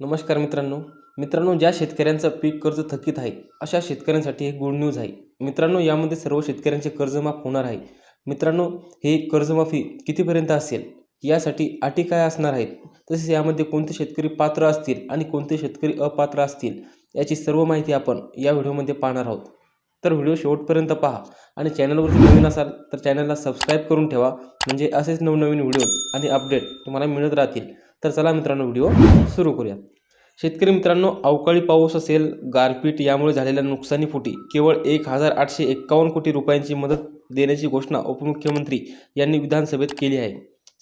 नमस्कार मित्रांनो. मित्रांनो ज्या शेतकऱ्यांचं पीक कर्ज थकीत आहे अशा शेतकऱ्यांसाठी हे गुड न्यूज आहे. मित्रांनो यामध्ये सर्व शेतकऱ्यांचे कर्जमाफ होणार आहे. मित्रांनो हे कर्जमाफी कितीपर्यंत असेल? यासाठी अटी काय असणार आहेत? तसेच यामध्ये कोणते शेतकरी पात्र असतील आणि कोणते शेतकरी अपात्र असतील याची सर्व माहिती आपण या व्हिडिओमध्ये पाहणार आहोत. तर व्हिडिओ शेवटपर्यंत पहा आणि चॅनलवरती नवीन असाल तर चॅनलला सबस्क्राईब करून ठेवा. म्हणजे असेच नवनवीन व्हिडिओ आणि अपडेट तुम्हाला मिळत राहतील. तर चला मित्रांनो व्हिडिओ सुरू करूया. शेतकरी मित्रांनो अवकाळी पाऊस असेल गारपीट यामुळे झालेल्या नुकसानीपोटी केवळ एक हजार आठशे एक्कावन्न कोटी रुपयांची मदत देण्याची घोषणा उपमुख्यमंत्री यांनी विधानसभेत केली आहे.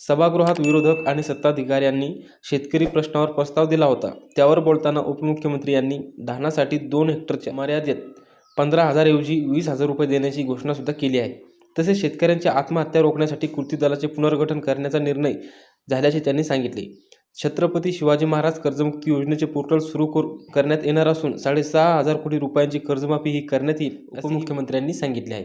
सभागृहात विरोधक आणि सत्ताधिकाऱ्यांनी शेतकरी प्रश्नावर प्रस्ताव दिला होता. त्यावर बोलताना उपमुख्यमंत्री यांनी धानासाठी दोन हेक्टरच्या मर्यादेत पंधरा हजारऐवजी वीस हजार रुपये देण्याची घोषणासुद्धा केली आहे. तसेच शेतकऱ्यांची आत्महत्या रोखण्यासाठी कृती दलाचे पुनर्गठन करण्याचा निर्णय झाल्याचे त्यांनी सांगितले. छत्रपती शिवाजी महाराज कर्जमुक्ती योजनेचे पोर्टल सुरू कर करण्यात येणार असून साडेसहा हजार कोटी रुपयांची कर्जमाफी ही करण्यात येईल उपमुख्यमंत्र्यांनी सांगितले आहे.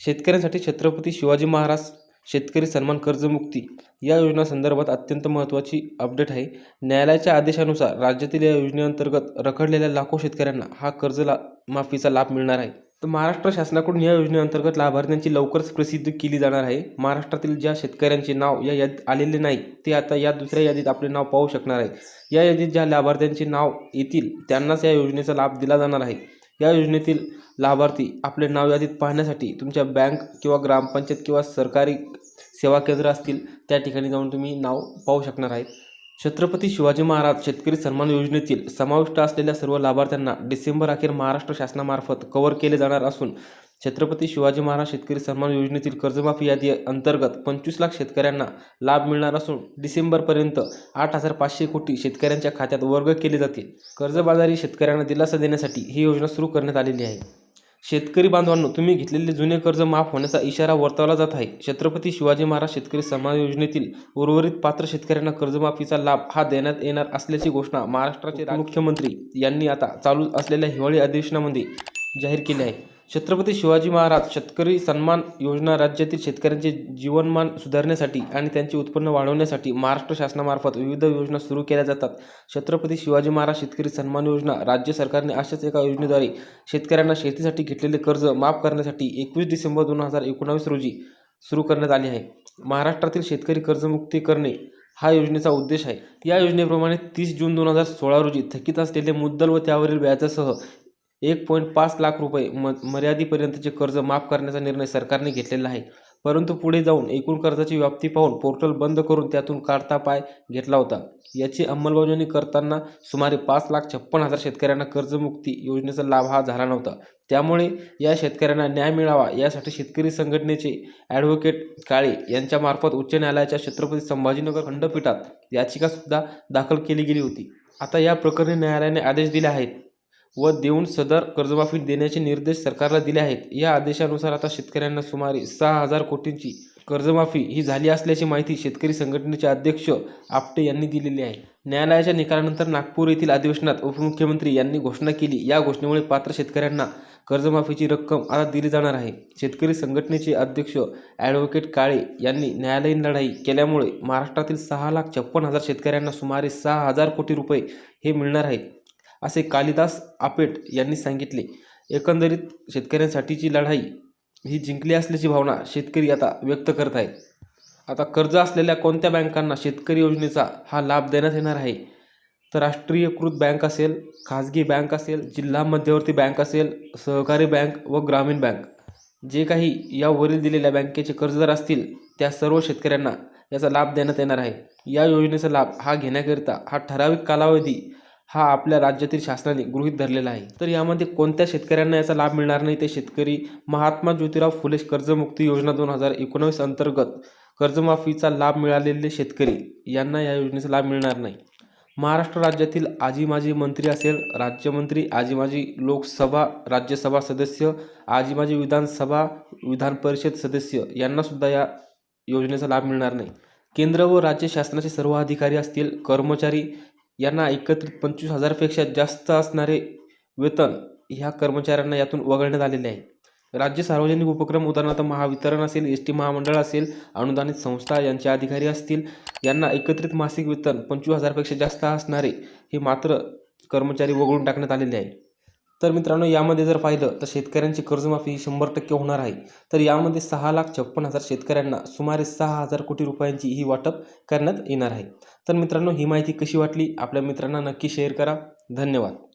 शेतकऱ्यांसाठी छत्रपती शिवाजी महाराज शेतकरी सन्मान कर्जमुक्ती या योजनासंदर्भात अत्यंत महत्त्वाची अपडेट आहे. न्यायालयाच्या आदेशानुसार राज्यातील या योजनेअंतर्गत रखडलेल्या लाखो शेतकऱ्यांना हा कर्ज ला माफीचा लाभ मिळणार आहे. तर महाराष्ट्र शासनाकडून या योजनेअंतर्गत लाभार्थ्यांची लवकरच प्रसिद्ध केली जाणार आहे. महाराष्ट्रातील ज्या शेतकऱ्यांचे नाव या यादीत आलेले नाही ते आता या दुसऱ्या यादीत आपले नाव पाहू शकणार आहे या यादीत ज्या लाभार्थ्यांचे नाव येतील त्यांनाच या योजनेचा लाभ दिला जाणार आहे. या योजनेतील लाभार्थी आपले नाव यादीत पाहण्यासाठी तुमच्या बँक किंवा ग्रामपंचायत किंवा सरकारी सेवा केंद्र असतील त्या ठिकाणी जाऊन तुम्ही नाव पाहू शकणार आहे छत्रपती शिवाजी महाराज शेतकरी सन्मान योजनेतील समाविष्ट असलेल्या सर्व लाभार्थ्यांना डिसेंबर अखेर महाराष्ट्र शासनामार्फत कव्हर केले जाणार असून छत्रपती शिवाजी महाराज शेतकरी सन्मान योजनेतील कर्जमाफी यादी अंतर्गत पंचवीस लाख शेतकऱ्यांना लाभ मिळणार असून डिसेंबरपर्यंत आठ हजार पाचशे कोटी शेतकऱ्यांच्या खात्यात वर्ग केले जातील. कर्जबाजारी शेतकऱ्यांना दिलासा देण्यासाठी ही योजना सुरू करण्यात आलेली आहे. शेतकरी बांधवांनो तुम्ही घेतलेले जुने कर्ज माफ होण्याचा इशारा वर्तवला जात आहे. छत्रपती शिवाजी महाराज शेतकरी सन्मान योजनेतील उर्वरित पात्र शेतकऱ्यांना कर्जमाफीचा लाभ हा देण्यात येणार असल्याची घोषणा महाराष्ट्राचे मुख्यमंत्री यांनी आता चालू असलेल्या हिवाळी अधिवेशनामध्ये जाहीर केली आहे. छत्रपती शिवाजी महाराज शेतकरी सन्मान योजना राज्यातील शेतकऱ्यांचे जीवनमान सुधारण्यासाठी आणि त्यांचे उत्पन्न वाढवण्यासाठी महाराष्ट्र शासनामार्फत विविध योजना सुरू केल्या जातात. छत्रपती शिवाजी महाराज शेतकरी सन्मान योजना राज्य सरकारने अशाच एका योजनेद्वारे शेतकऱ्यांना शेतीसाठी घेतलेले कर्ज माफ करण्यासाठी एकवीस डिसेंबर दोन हजार एकोणावीस रोजी सुरू करण्यात आली आहे. महाराष्ट्रातील शेतकरी कर्जमुक्ती करणे हा योजनेचा उद्देश आहे. या योजनेप्रमाणे तीस जून दोन हजार सोळा रोजी थकीत असलेले मुद्दल व त्यावरील व्याजासह एक पॉईंट पाच लाख रुपये म मर्यादेपर्यंतचे कर्ज माफ करण्याचा निर्णय सरकारने घेतलेला आहे. परंतु पुढे जाऊन एकूण कर्जाची व्याप्ती पाहून पोर्टल बंद करून त्यातून काढता पाय घेतला होता. याची अंमलबजावणी करताना सुमारे पाच लाख छप्पन हजार शेतकऱ्यांना कर्जमुक्ती योजनेचा लाभ हा झाला नव्हता. त्यामुळे या शेतकऱ्यांना न्याय मिळावा यासाठी शेतकरी संघटनेचे ॲडव्होकेट काळे यांच्यामार्फत उच्च न्यायालयाच्या छत्रपती संभाजीनगर खंडपीठात याचिकासुद्धा दाखल केली गेली होती. आता या प्रकरणी न्यायालयाने आदेश दिले आहेत. व देऊन सदर कर्जमाफी देण्याचे निर्देश सरकारला दिले आहेत. या आदेशानुसार आता शेतकऱ्यांना सुमारे सहा हजार कोटींची कर्जमाफी ही झाली असल्याची माहिती शेतकरी संघटनेचे अध्यक्ष आपटे यांनी दिलेली आहे. न्यायालयाच्या निकालानंतर नागपूर येथील अधिवेशनात उपमुख्यमंत्री यांनी घोषणा केली. या घोषणेमुळे पात्र शेतकऱ्यांना कर्जमाफीची रक्कम आता दिली जाणार आहे. शेतकरी संघटनेचे अध्यक्ष ॲडव्होकेट काळे यांनी न्यायालयीन लढाई केल्यामुळे महाराष्ट्रातील सहा लाख छप्पन हजार शेतकऱ्यांना सुमारे सहा हजार कोटी रुपये हे मिळणार आहेत. असे कालिदास आपेट यांनी सांगितले. एकंदरीत शेतकऱ्यांसाठीची लढाई ही जिंकली असल्याची भावना शेतकरी आता व्यक्त करत आहेत. आता कर्ज असलेल्या कोणत्या बँकांना शेतकरी योजनेचा हा लाभ देण्यात येणार आहे? तर राष्ट्रीयकृत बँक असेल खाजगी बँक असेल जिल्हा मध्यवर्ती बँक असेल सहकारी बँक व ग्रामीण बँक. जे काही यावरील दिलेल्या बँकेचे कर्जदार असतील त्या सर्व शेतकऱ्यांना याचा लाभ देण्यात येणार आहे. या योजनेचा लाभ हा घेण्याकरिता हा ठराविक कालावधी हा आपल्या राज्यातील शासनाने गृहीत धरलेला आहे. तर यामध्ये कोणत्या शेतकऱ्यांना याचा लाभ मिळणार नाही? ते शेतकरी महात्मा ज्योतिराव फुले कर्जमुक्ती योजना दोन हजार एकोणावीस अंतर्गत कर्जमाफीचा लाभ मिळालेले शेतकरी यांना या योजनेचा लाभ मिळणार नाही. महाराष्ट्र राज्यातील आजी माजी मंत्री असेल राज्यमंत्री आजी माजी लोकसभा राज्यसभा सदस्य आजी माजी विधानसभा विधान परिषद सदस्य यांनासुद्धा या योजनेचा लाभ मिळणार नाही. केंद्र व राज्य शासनाचे सर्व अधिकारी असतील कर्मचारी यांना एकत्रित पंचवीस हजारपेक्षा जास्त असणारे वेतन ह्या कर्मचाऱ्यांना यातून वगळण्यात आलेले आहे. राज्य सार्वजनिक उपक्रम उदाहरणार्थ महावितरण असेल एस टी महामंडळ असेल अनुदानित संस्था यांचे अधिकारी असतील यांना एकत्रित मासिक वेतन पंचवीस हजारपेक्षा जास्त असणारे हे मात्र कर्मचारी वगळून टाकण्यात आलेले आहे. तर मित्रांनो यामध्ये जर पाहिलं तर शेतकऱ्यांची कर्जमाफी ही शंभर टक्के होणार आहे. तर यामध्ये सहा लाख छप्पन हजार शेतकऱ्यांना सुमारे सहा हजार कोटी रुपयांची ही वाटप करण्यात येणार आहे. तर मित्रांनो ही माहिती कशी वाटली? आपल्या मित्रांना नक्की शेअर करा. धन्यवाद.